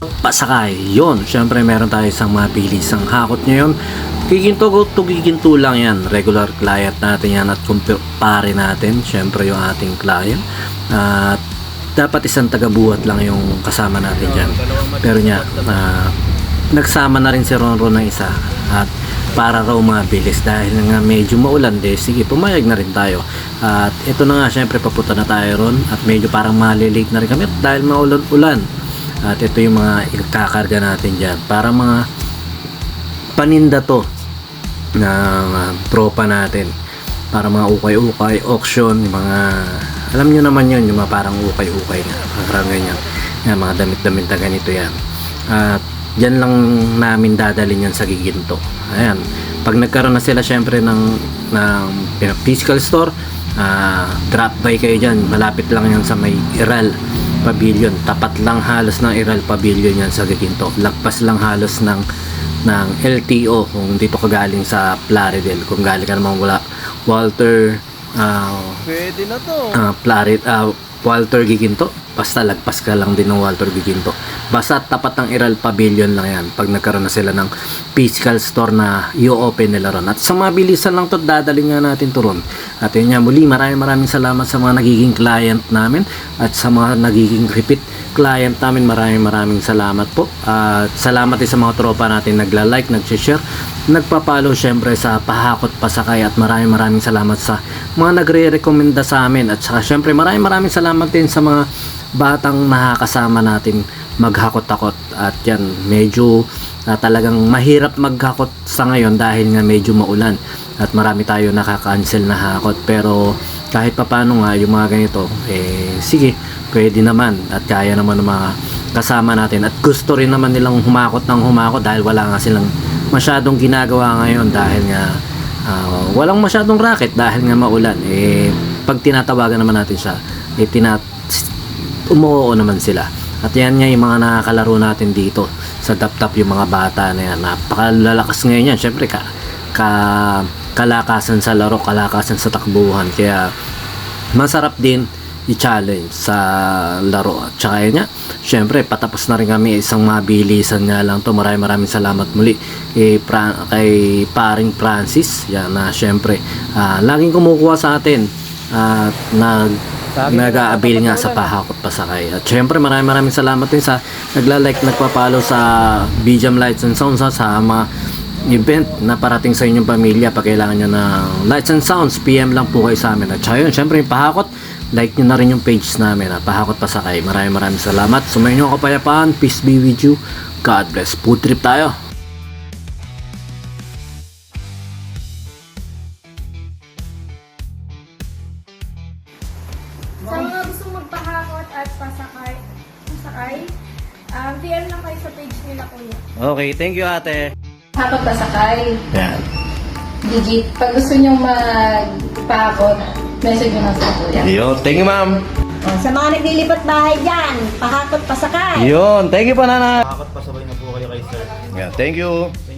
pasakay. Yun, syempre meron tayo isang mabilis ang hakot ngayon. Giginto ko to lang yan. Regular client natin yan at kumpare natin. Syempre yung ating client. At dapat isang tagabuhat lang yung kasama natin dyan. Pero niya, ah, nagsama na rin si Ronron ng isa. At para raw mabilis dahil nga medyo maulan de sige pumayag na rin tayo at ito na nga syempre papunta na tayo ron at medyo parang malilate na rin kami dahil maulan-ulan at ito yung mga ikakarga natin dyan. Para mga paninda to ng uh, tropa natin. Para mga ukay-ukay, auction, mga alam nyo naman yun, yung mga parang ukay-ukay nga, parang ganyan yan, mga damit-damit na ganito yan. At dyan lang namin dadalhin yan sa giginto. Ayan, pag nagkaroon na sila syempre ng, ng physical store ah, drop by kayo dyan, malapit lang yan sa may Iral Pavilion, tapat lang halos ng Iral Pavilion yan sa giginto, lagpas lang halos ng ng LTO kung dito ka galing sa Plaridel. Kung galing ka naman wala Walter ah, Pwede na to. ah, Plarid, ah, Walter Giginto basta lagpas ka lang din ng Walter Giginto. Basta tapat ng Iral Pavilion lang yan pag nagkaroon na sila ng physical store na i-open nila ron. At sa mabilisan lang to dadaling nga natin to ron. At yun nga muli maraming maraming salamat sa mga nagiging client namin at sa mga nagiging repeat client namin. Maraming maraming salamat po. At salamat din sa mga tropa natin. Nagla-like, nag-share. Nagpa-follow syempre sa Pahakot Pasakay. At maraming maraming salamat sa mga nagre-recommenda sa amin. At saka syempre maraming maraming salamat din sa mga batang nakakasama natin maghakot-hakot at yan medyo na talagang mahirap maghakot sa ngayon dahil nga medyo maulan at marami tayo nakaka-cancel na hakot. Pero kahit papano nga yung mga ganito eh sige pwede naman at kaya naman ng mga kasama natin. At gusto rin naman nilang humakot ng humakot dahil wala nga silang masyadong ginagawa ngayon dahil nga ah, walang masyadong racket dahil nga maulan. Eh pag tinatawagan naman natin siya eh tinat umuoo naman sila. At yan nga yung mga nakakalaro natin dito. Sa tap-tap yung mga bata na yan. Napakalalakas ngayon yan. Syempre ka, ka kalakasan sa laro kalakasan sa takbuhan. Kaya masarap din i-challenge sa laro. At saka yun nga syempre patapos na rin kami. Isang mabilisan nga lang to. Maraming maraming salamat muli. Eh, pra- kay paring Francis. Yan na syempre ah, laging kumukuha sa atin. At nag nag-aabil nga sa pahakot pasakay. At syempre maraming maraming salamat din sa nagla-like, nagpa-follow sa BGM Lights and Sounds ha, sa mga event na parating sa inyong pamilya. Pag kailangan nyo ng lights and sounds. PM lang po kayo sa amin. At yun syempre yung pahakot like nyo na rin yung page namin at pahakot pasakay. Maraming maraming salamat. Sumayin nyo kapayapaan peace be with you. God bless. Food trip tayo Sa mga gustong magpahakot at pasakay, pasakay, um, PM lang kayo sa page nila kuya. okay thank you ate Hakot pasakay. yan Digit. Pag gusto nyo magpahakot, message nyo lang sa kuya. yun thank you ma'am Oh, sa mga naglilipat bahay dyan, pahakot pasakay. yun thank you pa nana Bakit pasabay na po kayo kay sir? Yeah, thank you.